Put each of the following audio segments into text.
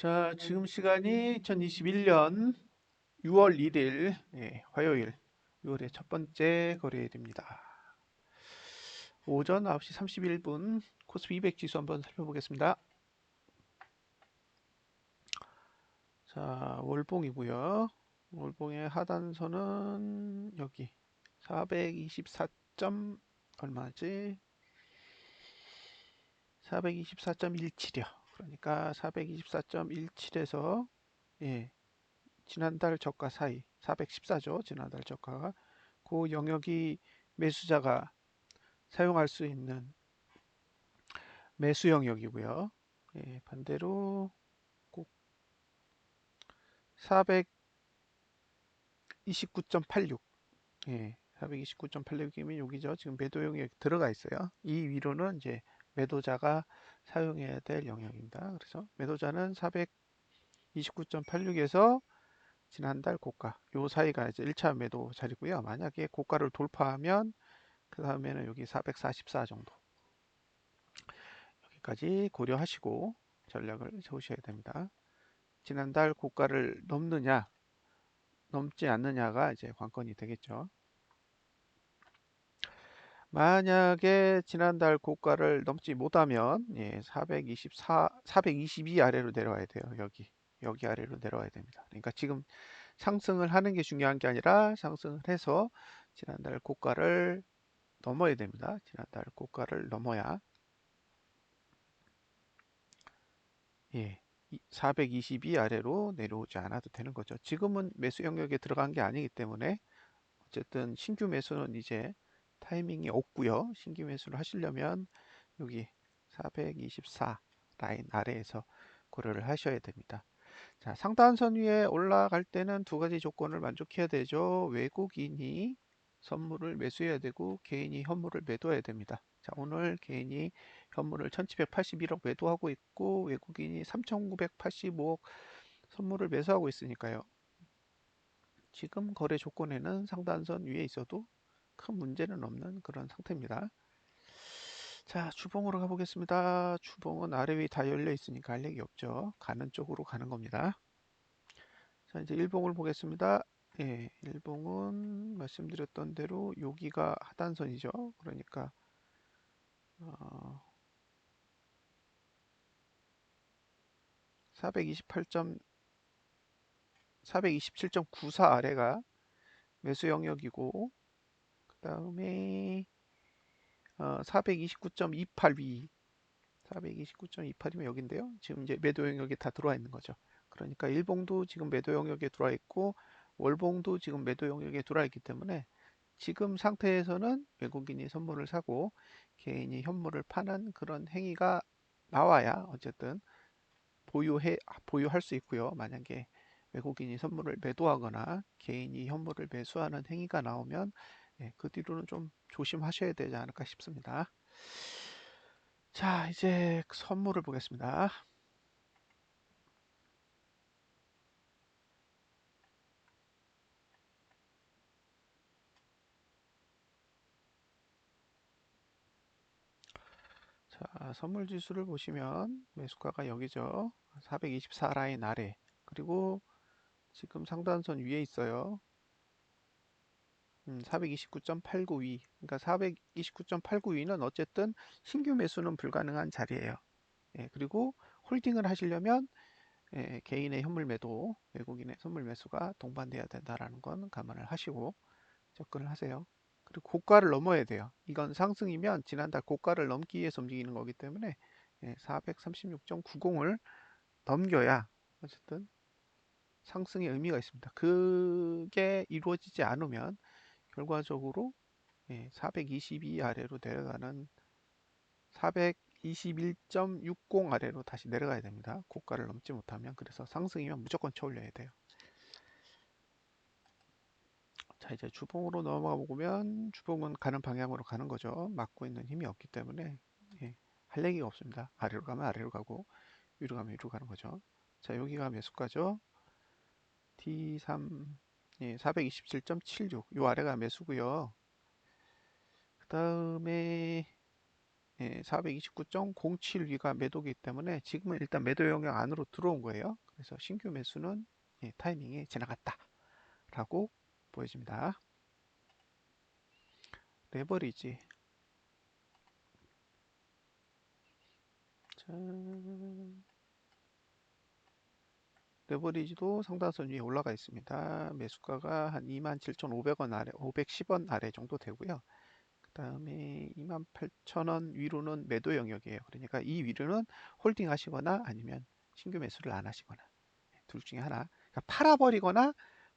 자, 지금 시간이 2021년 6월 1일, 예, 화요일, 6월의 첫 번째 거래일입니다. 오전 9시 31분 코스피 200 지수 한번 살펴보겠습니다. 자, 월봉이고요. 월봉의 하단선은 여기 424. 얼마지? 424.17이요. 그러니까 424.17에서 예, 지난달 저가 사이 414죠. 지난달 저가가 그 영역이 매수자가 사용할 수 있는 매수 영역이고요. 예, 반대로 꼭 429.86. 예, 429.86이면 여기죠. 지금 매도 영역 들어가 있어요. 이 위로는 이제 매도자가 사용해야 될 영역입니다. 그래서 매도자는 429.86에서 지난달 고가 요 사이가 이제 1차 매도 자리고요. 만약에 고가를 돌파하면 그 다음에는 여기 444 정도 여기까지 고려하시고 전략을 세우셔야 됩니다. 지난달 고가를 넘느냐 넘지 않느냐가 이제 관건이 되겠죠. 만약에 지난달 고가를 넘지 못하면 예, 424, 422 아래로 내려와야 돼요. 여기 여기 아래로 내려와야 됩니다. 그러니까 지금 상승을 하는 게 중요한 게 아니라 상승을 해서 지난달 고가를 넘어야 됩니다. 지난달 고가를 넘어야 예, 422 아래로 내려오지 않아도 되는 거죠. 지금은 매수 영역에 들어간 게 아니기 때문에 어쨌든 신규 매수는 이제 타이밍이 없고요. 신규 매수를 하시려면 여기 424 라인 아래에서 고려를 하셔야 됩니다. 자, 상단선 위에 올라갈 때는 두 가지 조건을 만족해야 되죠. 외국인이 선물을 매수해야 되고 개인이 현물을 매도해야 됩니다. 자, 오늘 개인이 현물을 1781억 매도하고 있고 외국인이 3985억 선물을 매수하고 있으니까요. 지금 거래 조건에는 상단선 위에 있어도 큰 문제는 없는 그런 상태입니다. 자, 주봉으로 가보겠습니다. 주봉은 아래 위 다 열려 있으니까 할 얘기 없죠. 가는 쪽으로 가는 겁니다. 자, 이제 일봉을 보겠습니다. 예, 일봉은 말씀드렸던 대로 여기가 하단선이죠. 그러니까 어, 428점 427.94 아래가 매수 영역이고 그 다음에 어, 429.28위 429.28이면 여기인데요. 지금 이제 매도 영역에 다 들어와 있는 거죠. 그러니까 일봉도 지금 매도 영역에 들어와 있고 월봉도 지금 매도 영역에 들어와 있기 때문에 지금 상태에서는 외국인이 선물을 사고 개인이 현물을 파는 그런 행위가 나와야 어쨌든 보유해 보유할 수 있고요. 만약에 외국인이 선물을 매도하거나 개인이 현물을 매수하는 행위가 나오면 예, 그 뒤로는 좀 조심하셔야 되지 않을까 싶습니다. 자, 이제 선물을 보겠습니다. 자, 선물 지수를 보시면 매수가가 여기죠. 424 라인 아래. 그리고 지금 상단선 위에 있어요. 음, 429.89위. 그러니까 429.89위는 어쨌든 신규 매수는 불가능한 자리예요. 예, 그리고 홀딩을 하시려면 예, 개인의 현물 매도, 외국인의 선물 매수가 동반돼야 된다라는 건 감안을 하시고 접근을 하세요. 그리고 고가를 넘어야 돼요. 이건 상승이면 지난달 고가를 넘기 위해서 움직이는 거기 때문에 예, 436.90을 넘겨야 어쨌든 상승의 의미가 있습니다. 그게 이루어지지 않으면 결과적으로 422 예, 아래로 내려가는 421.60 아래로 다시 내려가야 됩니다. 고가를 넘지 못하면 그래서 상승이면 무조건 쳐올려야 돼요. 자 이제 주봉으로 넘어가 보면 주봉은 가는 방향으로 가는 거죠. 막고 있는 힘이 없기 때문에 예, 할 얘기가 없습니다. 아래로 가면 아래로 가고 위로 가면 위로 가는 거죠. 자 여기가 매수가죠. T3 예, 427.76. 요 아래가 매수고요. 그 다음에 예, 429.07 위가 매도기 때문에 지금은 일단 매도 영역 안으로 들어온 거예요. 그래서 신규 매수는 예, 타이밍이 지나갔다 라고 보여집니다. 레버리지 자, 레버리지도 상단선 위에 올라가 있습니다. 매수가가 한 27,500원 아래, 510원 아래 정도 되고요. 그 다음에 28,000원 위로는 매도 영역이에요. 그러니까 이 위로는 홀딩 하시거나 아니면 신규 매수를 안 하시거나 네, 둘 중에 하나. 그러니까 팔아버리거나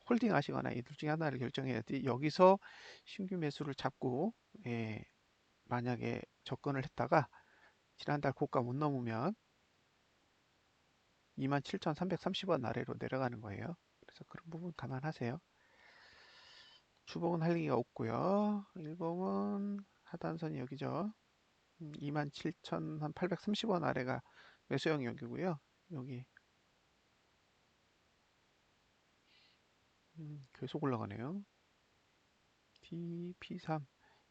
홀딩 하시거나 이 둘 중에 하나를 결정해야 돼. 여기서 신규 매수를 잡고 예, 만약에 접근을 했다가 지난달 고가 못 넘으면 27,330원 아래로 내려가는 거예요. 그래서 그런 부분 감안하세요. 주봉은 할 얘기가 없고요. 일봉은 하단선이 여기죠. 27,830원 음, 아래가 매수 영역이고요. 여기 음, 계속 올라가네요. DP3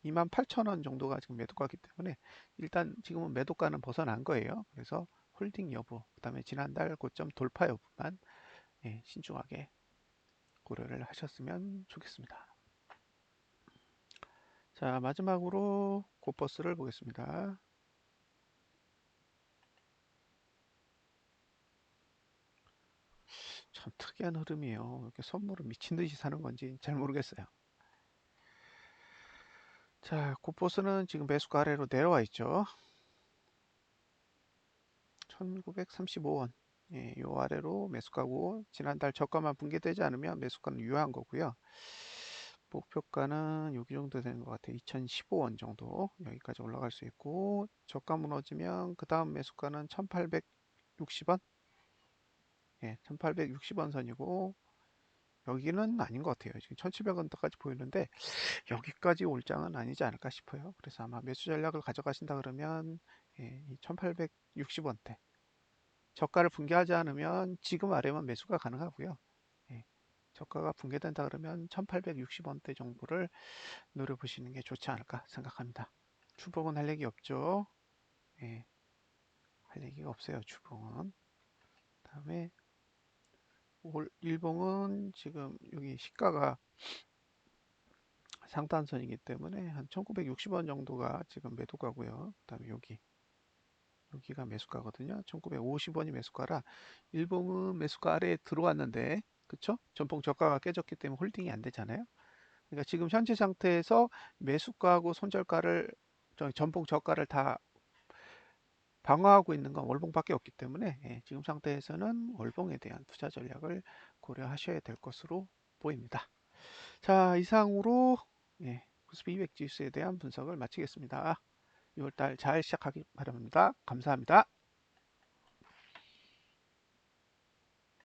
28,000원 정도가 지금 매도가기 때문에 일단 지금은 매도가는 벗어난 거예요. 그래서 홀딩 여부, 그 다음에 지난달 고점 돌파 여부만 예, 신중하게 고려를 하셨으면 좋겠습니다. 자, 마지막으로 고버스를 보겠습니다. 참 특이한 흐름이에요. 이렇게 선물을 미친 듯이 사는 건지 잘 모르겠어요. 자, 고버스는 지금 매수가 아래로 내려와 있죠. 1935원. 예, 요 아래로 매수가고 지난달 저가만 붕괴되지 않으면 매수가는 유효한 거고요. 목표가는 여기 정도 되는 것 같아요. 2015원 정도 여기까지 올라갈 수 있고 저가 무너지면 그 다음 매수가는 1860원 예, 1860원 선이고 여기는 아닌 것 같아요. 지금 1700원대까지 보이는데 여기까지 올 장은 아니지 않을까 싶어요. 그래서 아마 매수 전략을 가져가신다 그러면 예, 1860원대 저가를 붕괴하지 않으면 지금 아래만 매수가 가능하고요. 예, 저가가 붕괴된다 그러면 1860원대 정도를 노려보시는 게 좋지 않을까 생각합니다. 주봉은 할 얘기 없죠. 예, 할 얘기가 없어요. 주봉은. 다음에 올 일봉은 지금 여기 시가가 상단선이기 때문에 한 1960원 정도가 지금 매도가고요. 그 다음에 여기 여기가 매수가거든요. 1950원이 매수가라 일봉은 매수가 아래에 들어왔는데 그쵸? 전봉 저가가 깨졌기 때문에 홀딩이 안 되잖아요. 그러니까 지금 현재 상태에서 매수가하고 손절가를 전봉 저가를 다 방어하고 있는 건 월봉밖에 없기 때문에 예, 지금 상태에서는 월봉에 대한 투자 전략을 고려하셔야 될 것으로 보입니다. 자 이상으로 예, 코스피 200 지수에 대한 분석을 마치겠습니다. 6월달 잘 시작하기 바랍니다. 감사합니다.